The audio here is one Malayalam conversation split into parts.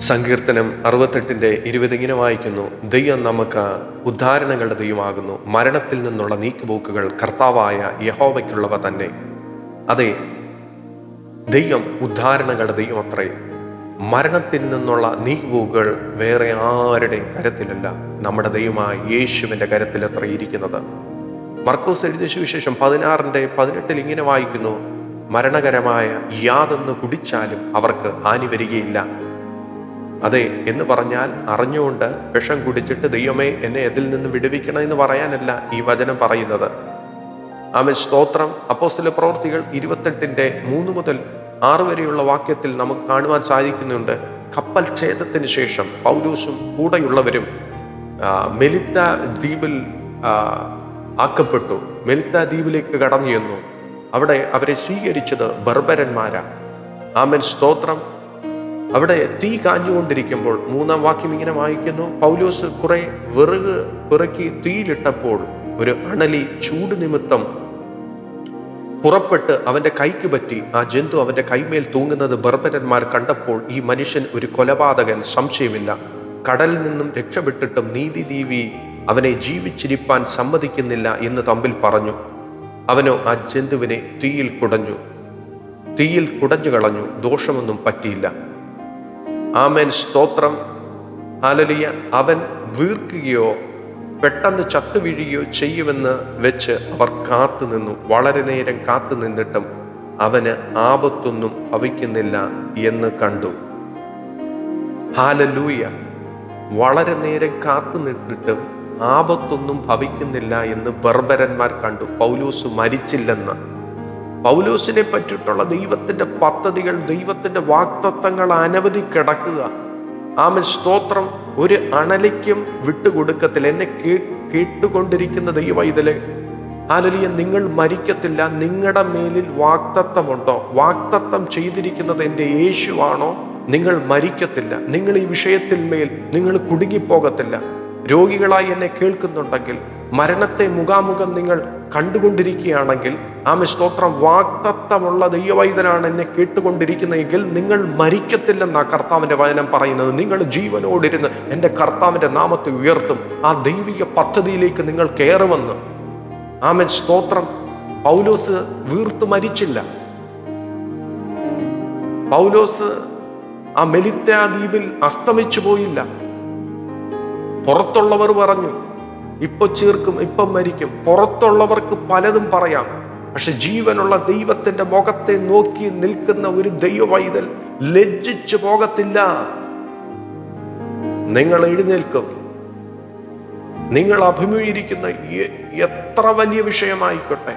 സങ്കീർത്തനം അറുപത്തെട്ടിന്റെ ഇരുപത് ഇങ്ങനെ വായിക്കുന്നു. ദൈവം നമുക്ക് ഉദ്ധാരണങ്ങളുടെ ദൈവമാകുന്നു. മരണത്തിൽ നിന്നുള്ള നീക്കുപോക്കുകൾ കർത്താവായ യഹോവയ്ക്കുള്ളവ തന്നെ. അതെ ദൈവം ഉദ്ധാരണങ്ങളുടെ ദൈവം അത്രേ. മരണത്തിൽ നിന്നുള്ള നീക്കുപോക്കുകൾ വേറെ ആരുടെയും കരത്തിലല്ല. നമ്മുടെ ദൈവമായ യേശുവിന്റെ കരത്തിൽ അത്ര ഇരിക്കുന്നത്. മർക്കോസ് എഴുതിയ സുവിശേഷം പതിനാറിന്റെ പതിനെട്ടിൽ ഇങ്ങനെ വായിക്കുന്നു. മരണകരമായ യാതൊന്ന് കുടിച്ചാലും അവർക്ക് ഹാനി വരികയില്ല. അതെ എന്ന് പറഞ്ഞാൽ അറിഞ്ഞുകൊണ്ട് വിഷം കുടിച്ചിട്ട് ദൈവമേ എന്നെ എതിൽ നിന്ന് വിടുവിക്കണം എന്ന് പറയാനല്ല ഈ വചനം പറയുന്നത്. അവൻ സ്തോത്രം. അപ്പോസ്തല പ്രവർത്തികൾ ഇരുപത്തെട്ടിന്റെ മൂന്ന് മുതൽ ആറ് വരെയുള്ള വാക്യത്തിൽ നമുക്ക് കാണുവാൻ സാധിക്കുന്നുണ്ട്. കപ്പൽ ഛേദത്തിന് ശേഷം പൗലൂസും കൂടെയുള്ളവരും മെലിത്ത ദ്വീപിൽ ആക്കപ്പെട്ടു. മെലിത്ത ദ്വീപിലേക്ക് കടന്നു ചെന്നു. അവിടെ അവരെ സ്വീകരിച്ചത് ബർബരന്മാരാ. ആമൻ. സ്തോത്രം. അവിടെ തീ കാഞ്ഞുകൊണ്ടിരിക്കുമ്പോൾ മൂന്നാം വാക്യം ഇങ്ങനെ വായിക്കുന്നു. പൗലോസ് കുറെ വിറക് പിറക്കി തീയിലിട്ടപ്പോൾ ഒരു അണലി ചൂട് നിമിത്തം പുറപ്പെട്ട് അവന്റെ കൈക്ക് പറ്റി. ആ ജന്തു അവന്റെ കൈമേൽ തൂങ്ങുന്നത് ബർബരന്മാർ കണ്ടപ്പോൾ ഈ മനുഷ്യൻ ഒരു കൊലപാതകൻ സംശയമില്ല. കടലിൽ നിന്നും രക്ഷപ്പെട്ടിട്ടും നീതി ദീവി അവനെ ജീവിച്ചിരിപ്പാൻ സമ്മതിക്കുന്നില്ല എന്ന് തമ്പിൽ പറഞ്ഞു. അവനോ ആ ജന്തുവിനെ തീയിൽ കുടഞ്ഞു. തീയിൽ കുടഞ്ഞു കളഞ്ഞു. ദോഷമൊന്നും പറ്റിയില്ല. ആമേൻ. സ്തോത്രം. ഹാലലിയ. അവൻ വീർക്കുകയോ പെട്ടെന്ന് ചത്തുവീഴുകയോ ചെയ്യുമെന്ന് വെച്ച് അവർ കാത്തു നിന്നു. വളരെ നേരം കാത്തു നിന്നിട്ടും അവന് ആപത്തൊന്നും ഭവിക്കുന്നില്ല എന്ന് കണ്ടു. ഹാലലൂയ. വളരെ നേരം കാത്തു നിന്നിട്ടും ആപത്തൊന്നും ഭവിക്കുന്നില്ല എന്ന് ബർബരന്മാർ കണ്ടു. പൗലൂസ് മരിച്ചില്ലെന്ന്. പൗലോസിനെ പറ്റിയിട്ടുള്ള ദൈവത്തിന്റെ പദ്ധതികൾ ദൈവത്തിന്റെ വാക്തത്വങ്ങൾ അനവധി കിടക്കുക. ആമൻ. സ്തോത്രം. ഒരു അണലിക്കും വിട്ടുകൊടുക്കത്തില്ല. എന്നെ കേട്ടുകൊണ്ടിരിക്കുന്ന ദൈവ ഇതിലെ. ആലലിയ നിങ്ങൾ മരിക്കത്തില്ല. നിങ്ങളുടെ മേലിൽ വാക്തത്വമുണ്ടോ? വാക്തത്വം ചെയ്തിരിക്കുന്നത് എന്റെ യേശുവാണോ? നിങ്ങൾ മരിക്കത്തില്ല. നിങ്ങൾ ഈ വിഷയത്തിന്മേൽ നിങ്ങൾ കുടുങ്ങിപ്പോകത്തില്ല. രോഗികളായി എന്നെ കേൾക്കുന്നുണ്ടെങ്കിൽ മരണത്തെ മുഖാമുഖം നിങ്ങൾ കണ്ടുകൊണ്ടിരിക്കുകയാണെങ്കിൽ ആമ സ്തോത്രം വാക്തത്വമുള്ള ദൈവവൈദ്യനാണ് എന്നെ കേട്ടുകൊണ്ടിരിക്കുന്നതെങ്കിൽ നിങ്ങൾ മരിക്കത്തില്ലെന്നാ കർത്താവിന്റെ വചനം പറയുന്നത്. നിങ്ങൾ ജീവനോടിരുന്ന് എന്റെ കർത്താവിന്റെ നാമത്തെ ഉയർത്തും. ആ ദൈവിക പദ്ധതിയിലേക്ക് നിങ്ങൾ കയറുമെന്ന്. ആമൻ. സ്തോത്രം. പൗലോസ് വീർത്തു മരിച്ചില്ല. പൗലോസ് ആ മെലിത്ത ദ്വീപിൽ അസ്തമിച്ചു പോയില്ല. പുറത്തുള്ളവർ പറഞ്ഞു ഇപ്പൊ ചീർക്കും ഇപ്പം മരിക്കും. പുറത്തുള്ളവർക്ക് പലതും പറയാം. പക്ഷെ ജീവനുള്ള ദൈവത്തിന്റെ മുഖത്തെ നോക്കി നിൽക്കുന്ന ഒരു ദൈവവൈതൽ ലജ്ജിച്ചു പോകത്തില്ല. നിങ്ങൾ എഴുന്നേൽക്കും. നിങ്ങൾ അഭിമുഖീകരിക്കുന്ന എത്ര വലിയ വിഷയമായിക്കോട്ടെ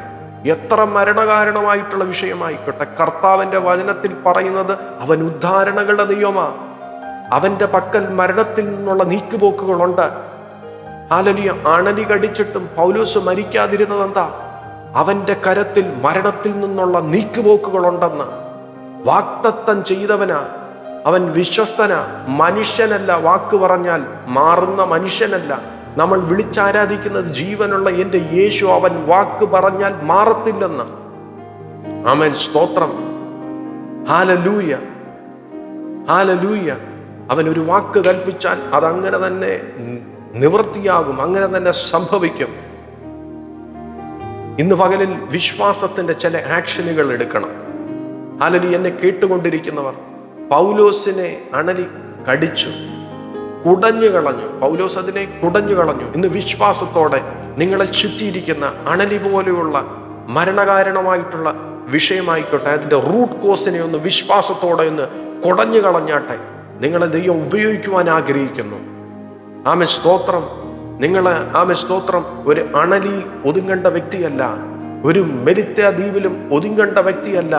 എത്ര മരണകാരണമായിട്ടുള്ള വിഷയമായിക്കോട്ടെ കർത്താവിന്റെ വചനത്തിൽ പറയുന്നത് അവൻ ഉദ്ധാരണകളുടെ ദൈവമാ. അവന്റെ പക്കൽ മരണത്തിൽ നിന്നുള്ള നീക്കുപോക്കുകളുണ്ട്. ഹാലലിയ അണലി കടിച്ചിട്ടും പൗലൂസ് മരിക്കാതിരുന്നത് എന്താ അവന്റെ കരത്തിൽ മരണത്തിൽ നിന്നുള്ള നീക്കുപോക്കുകളുണ്ടെന്ന്. വാക്തത്വം ചെയ്തവനാ. അവൻ വിശ്വസ്തന. മനുഷ്യനല്ല വാക്ക് പറഞ്ഞാൽ മാറുന്ന മനുഷ്യനല്ല. നമ്മൾ വിളിച്ചാരാധിക്കുന്നത് ജീവനുള്ള എന്റെ യേശു. അവൻ വാക്ക് പറഞ്ഞാൽ മാറത്തില്ലെന്ന്. അവൻ സ്തോത്രം. ഹാലലൂയ. ഹാലലൂയ. അവൻ ഒരു വാക്ക് കൽപ്പിച്ചാൽ അതങ്ങനെ തന്നെ നിവൃത്തിയാകും. അങ്ങനെ തന്നെ സംഭവിക്കും. ഇന്ന് പകലിൽ വിശ്വാസത്തിന്റെ ചില ആക്ഷനുകൾ എടുക്കണം. ഹാലലി എന്നെ കേട്ടുകൊണ്ടിരിക്കുന്നവർ പൗലോസിനെ അണലി കടിച്ചു കുടഞ്ഞു കളഞ്ഞു. പൗലോസ് അതിനെ കുടഞ്ഞു കളഞ്ഞു. ഇന്ന് വിശ്വാസത്തോടെ നിങ്ങളെ ചുറ്റിയിരിക്കുന്ന അണലി പോലെയുള്ള മരണകാരണമായിട്ടുള്ള വിഷയമായിക്കോട്ടെ അതിന്റെ റൂട്ട് കോസിനെ ഒന്ന് വിശ്വാസത്തോടെ ഒന്ന് കുടഞ്ഞു കളഞ്ഞാട്ടെ നിങ്ങളെ ദൈവം ഉപയോഗിക്കുവാൻ ആഗ്രഹിക്കുന്നു. ആമെ സ്തോത്രം. നിങ്ങൾ ആമെ സ്തോത്രം. ഒരു അണലിയിൽ ഒതുങ്ങേണ്ട വ്യക്തിയല്ല. ഒരു മെലിത്ത ദ്വീപിലും ഒതുങ്ങേണ്ട വ്യക്തിയല്ല.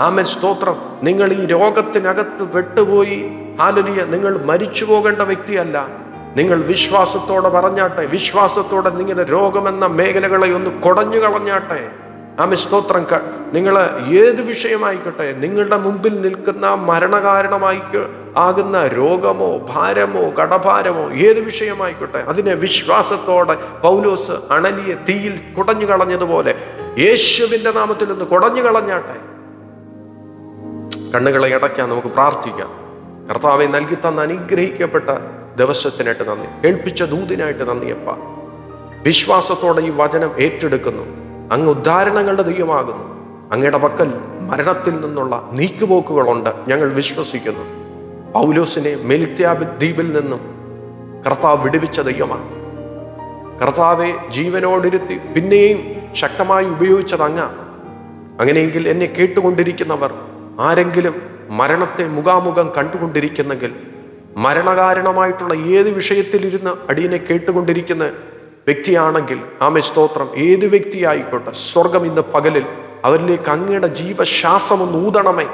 ആമൻ സ്തോത്രം. നിങ്ങൾ ഈ രോഗത്തിനകത്ത് വെട്ടുപോയി. ഹാലലിയ. നിങ്ങൾ മരിച്ചു പോകേണ്ട വ്യക്തിയല്ല. നിങ്ങൾ വിശ്വാസത്തോടെ പറഞ്ഞാട്ടെ. വിശ്വാസത്തോടെ നിങ്ങളുടെ രോഗമെന്ന മേഖലകളെ ഒന്ന് കുടഞ്ഞു കളഞ്ഞാട്ടെ. ആമ സ്തോത്രം നിങ്ങൾ ഏത് വിഷയമായിക്കോട്ടെ നിങ്ങളുടെ മുമ്പിൽ നിൽക്കുന്ന മരണകാരണമായി ആകുന്ന രോഗമോ ഭാരമോ കടഭാരമോ ഏത് വിഷയമായിക്കോട്ടെ അതിനെ വിശ്വാസത്തോടെ പൗലോസ് അണലിയെ തീയിൽ കുടഞ്ഞു കളഞ്ഞതുപോലെ യേശുവിന്റെ നാമത്തിൽ ഒന്ന് കുടഞ്ഞു കളഞ്ഞാട്ടെ. കണ്ണുകളെ അടയ്ക്കാൻ നമുക്ക് പ്രാർത്ഥിക്കാം. കർത്താവെ നൽകി തന്ന അനുഗ്രഹിക്കപ്പെട്ട ദിവസത്തിനായിട്ട് നന്ദി. കേൾപ്പിച്ച ദൂതിനായിട്ട് നന്ദിയപ്പ. വിശ്വാസത്തോടെ ഈ വചനം ഏറ്റെടുക്കുന്നു. അങ്ങ് ഉദ്ധാരണങ്ങളുടെ ദൈവമാകുന്നു. അങ്ങയുടെ പക്കൽ മരണത്തിൽ നിന്നുള്ള നീക്കുപോക്കുകളുണ്ട് ഞങ്ങൾ വിശ്വസിക്കുന്നു. പൗലോസിനെ മെലിത്യാബ് ദ്വീപിൽ നിന്നും കർത്താവ് വിടുവിച്ച ദൈവമാണ്. കർത്താവെ ജീവനോടിരുത്തി പിന്നെയും ശക്തമായി ഉപയോഗിച്ചത് അങ്ങ അങ്ങനെയെങ്കിൽ എന്നെ കേട്ടുകൊണ്ടിരിക്കുന്നവർ ആരെങ്കിലും മരണത്തെ മുഖാമുഖം കണ്ടുകൊണ്ടിരിക്കുന്നെങ്കിൽ മരണകാരണമായിട്ടുള്ള ഏത് വിഷയത്തിലിരുന്ന് അടിയനെ കേട്ടുകൊണ്ടിരിക്കുന്ന വ്യക്തിയാണെങ്കിൽ ആമേ സ്തോത്രം. ഏത് വ്യക്തിയായിക്കോട്ടെ സ്വർഗം ഇന്ന് പകലിൽ അവരിലേക്ക് അങ്ങയുടെ ജീവശ്വാസം ഒന്ന് ഊതണമേ.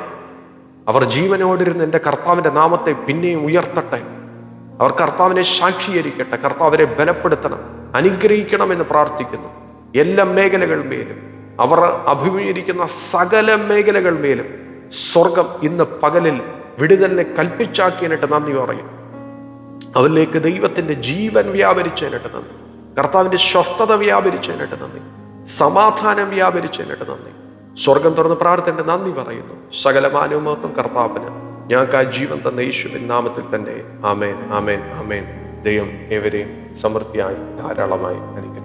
അവർ ജീവനോടിരുന്ന് എന്റെ കർത്താവിന്റെ നാമത്തെ പിന്നെയും ഉയർത്തട്ടെ. അവർ കർത്താവിനെ സാക്ഷീകരിക്കട്ടെ കർത്താവിനെ ബലപ്പെടുത്തണം അനുഗ്രഹിക്കണമെന്ന് പ്രാർത്ഥിക്കുന്നു. എല്ലാ മേഖലകൾ മേലും അവർ അഭിമുഖീകരിക്കുന്ന സകല മേഖലകൾ മേലും സ്വർഗം ഇന്ന് പകലിൽ വിടുതലിനെ കൽപ്പിച്ചാക്കിയിട്ട് നന്ദി പറയും അവരിലേക്ക് ദൈവത്തിന്റെ ജീവൻ വ്യാപരിച്ചതിനായിട്ട് നന്ദി. കർത്താവിന്റെ സ്വസ്ഥത വ്യാപരിച്ചതിനായിട്ട് നന്ദി. സമാധാനം വ്യാപരിച്ചതിനായിട്ട് നന്ദി. സ്വർഗം തുറന്ന് പ്രാർത്ഥന നന്ദി പറയുന്നു. സകല മാനവമൊത്തം കർത്താവിന് ഞങ്ങൾക്ക് ജീവൻ തന്ന യേശുവിൻ നാമത്തിൽ തന്നെ. ആമേൻ ആമേൻ ആമേൻ. ദൈവം ഏവരെയും സമൃദ്ധിയായി ധാരാളമായി അനുഗ്രഹിക്കും